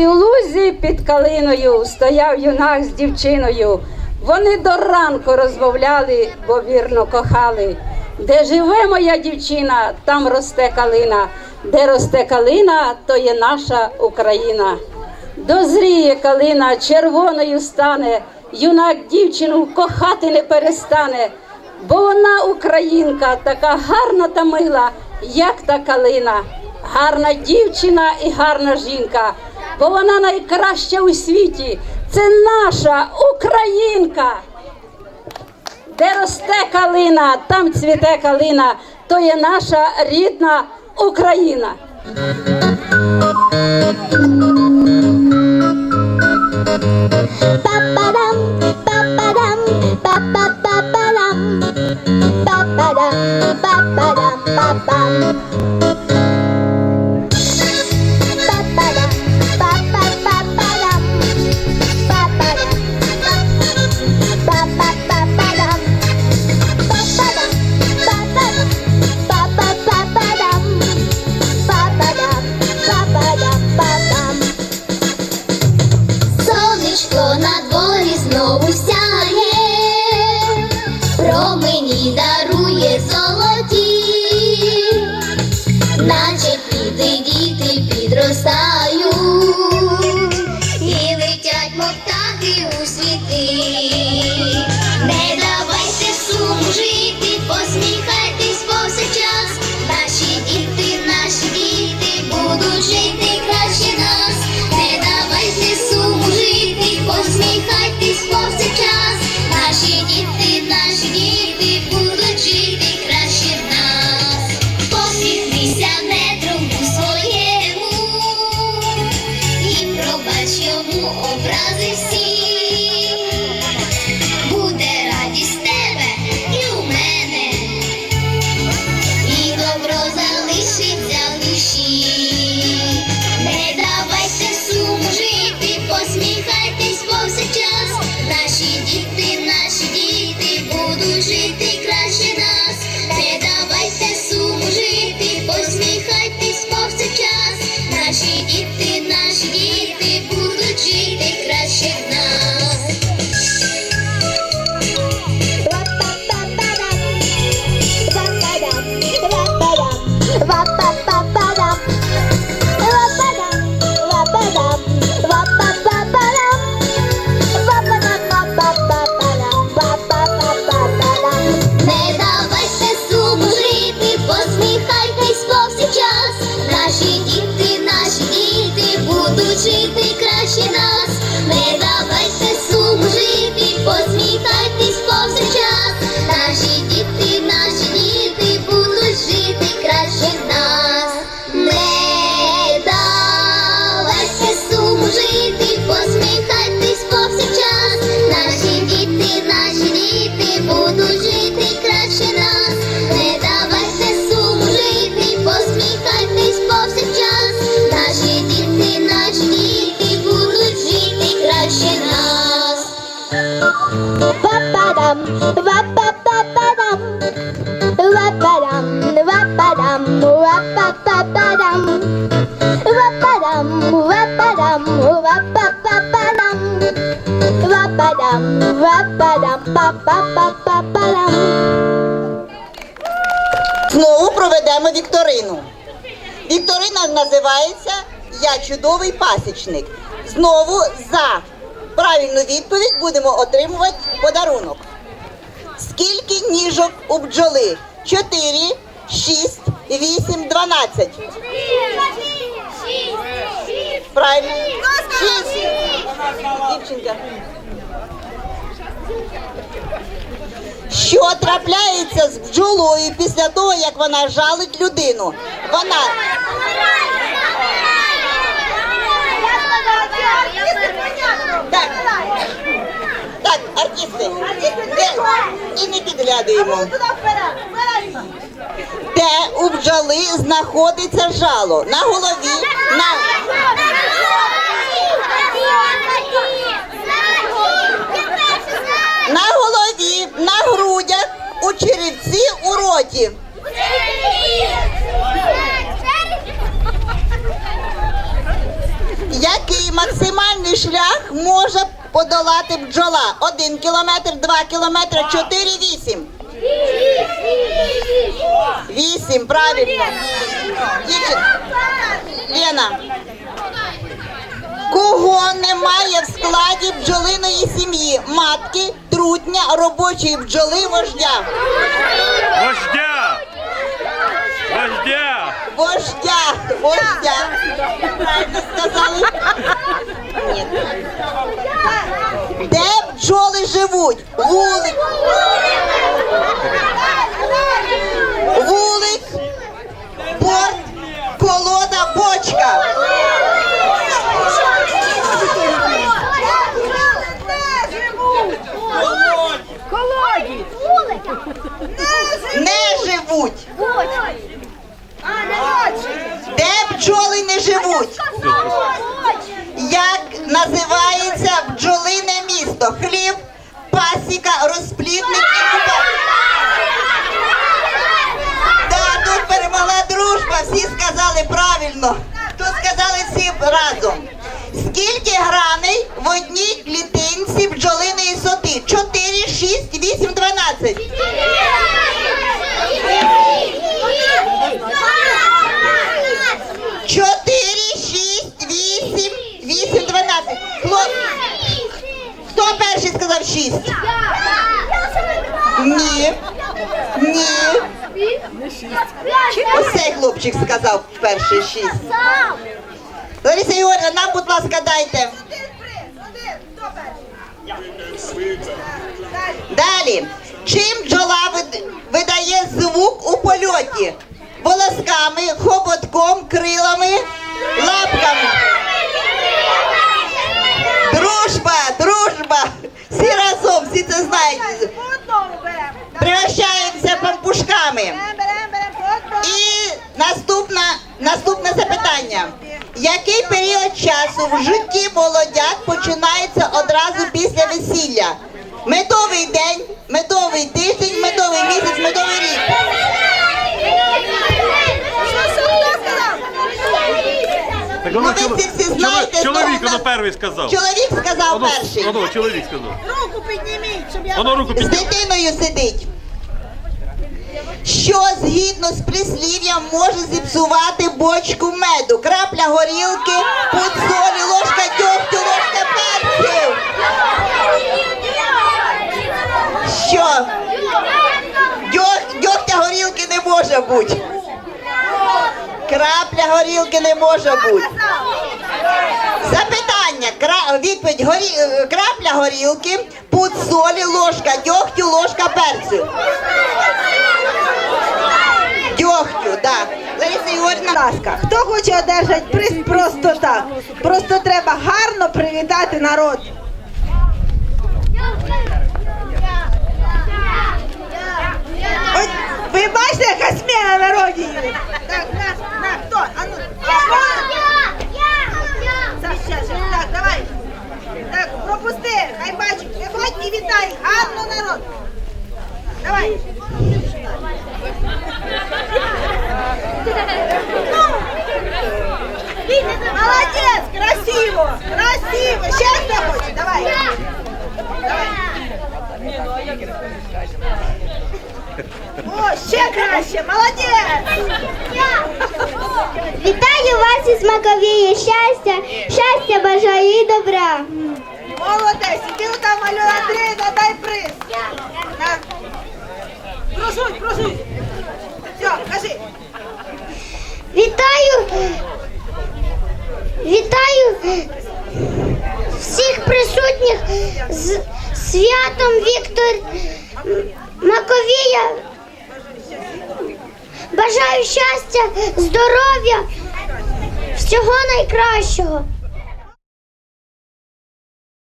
Ой, у лузі під калиною стояв юнак з дівчиною. Вони до ранку розмовляли, бо вірно кохали. Де живе моя дівчина, там росте калина. Де росте калина, то є наша Україна. Дозріє калина, червоною стане, юнак дівчину кохати не перестане, бо вона українка, така гарна та мила, як та калина. Гарна дівчина і гарна жінка, бо вона найкраща у світі. Це наша українка. Де росте калина, там цвіте калина, то є наша рідна Україна. Ва-па-дам, ва-па-па-па-дам. Па-па-па-па-па-дам. Знову проведемо вікторину. Вікторина називається Я чудовий пасічник. Знову за правильну відповідь будемо отримувати подарунок. Скільки ніжок у бджоли? 4, 6, 8, 12. Правильно? 6. Дівчинка. Що трапляється з бджолою після того, як вона жалить людину? Вона так, так, артисти, де, і не підглядуємо. Де у бджоли знаходиться жало? На голові, на на голові, на грудях, у черевці, у роті. Який подолати бджола? Один кілометр, два кілометри, чотири, вісім. Вісім, правильно. Лена. Кого немає в складі бджолиної сім'ї? Матки, трутня, робочої бджоли, вождя. Вождя! Вождя! Вождя, вождя. Правильно сказали? Ні. Де бджоли живуть? Вулик. Вулик, порт, колода, бочка. Не живуть. Де бджоли не живуть? Як називається бджолине місто? Хліб, пасіка, розплідник і купа. Да, тут перемогла дружба, всі сказали правильно. Тут сказали всі разом. Скільки граней в одній клітинці бджолиної соти? 4, 6, 8, 12. Чотири, шість, вісім, вісім, дванадцять. Хлоп... Хто перший сказав шість? Ні. Ні. Ось цей хлопчик сказав перший шість. Лариса Ігорівна, нам, будь ласка, дайте. Далі. Чим бджола видає звук у польоті? Волосками, хоботком, крилами, лапками. Дружба, дружба. Всі разом, всі це знають. Пригощаємося пампушками. І наступна, наступне запитання. Який період часу в житті молодят починається одразу після весілля? Медовий день, медовий тиждень, медовий місяць, медовий рік. Так Ну, ви всі чоловік воно перший сказав. Чоловік сказав Воно, перший. воно, чоловік сказав. Руку підніміть, щоб я Воно руку З підняв. дитиною сидить. Що згідно з прислів'ям може зіпсувати бочку меду? Крапля горілки, пуд солі, ложка дьогтю, ложка перцю. Що? Дьог, дьогтя горілки не може бути. Крапля горілки не може бути. Запитання. Кра... Відповідь. Горі... е, Крапля горілки, пуд солі, ложка дьогтю, ложка перцю. Дьогтю, так. Лариса Ігорівна. Будь ласка, хто хоче одержати приз просто так? Просто треба гарно привітати народ. Краще, молодець. Вітаю вас із Маковії щастя, щастя бажаю і добра. Молодець, іди там малю Андрій, надай приз. На. Кружуй. Все, кажи. Вітаю, вітаю всіх присутніх з святом Віктор Маковія. Бажаю щастя, здоров'я, всього найкращого.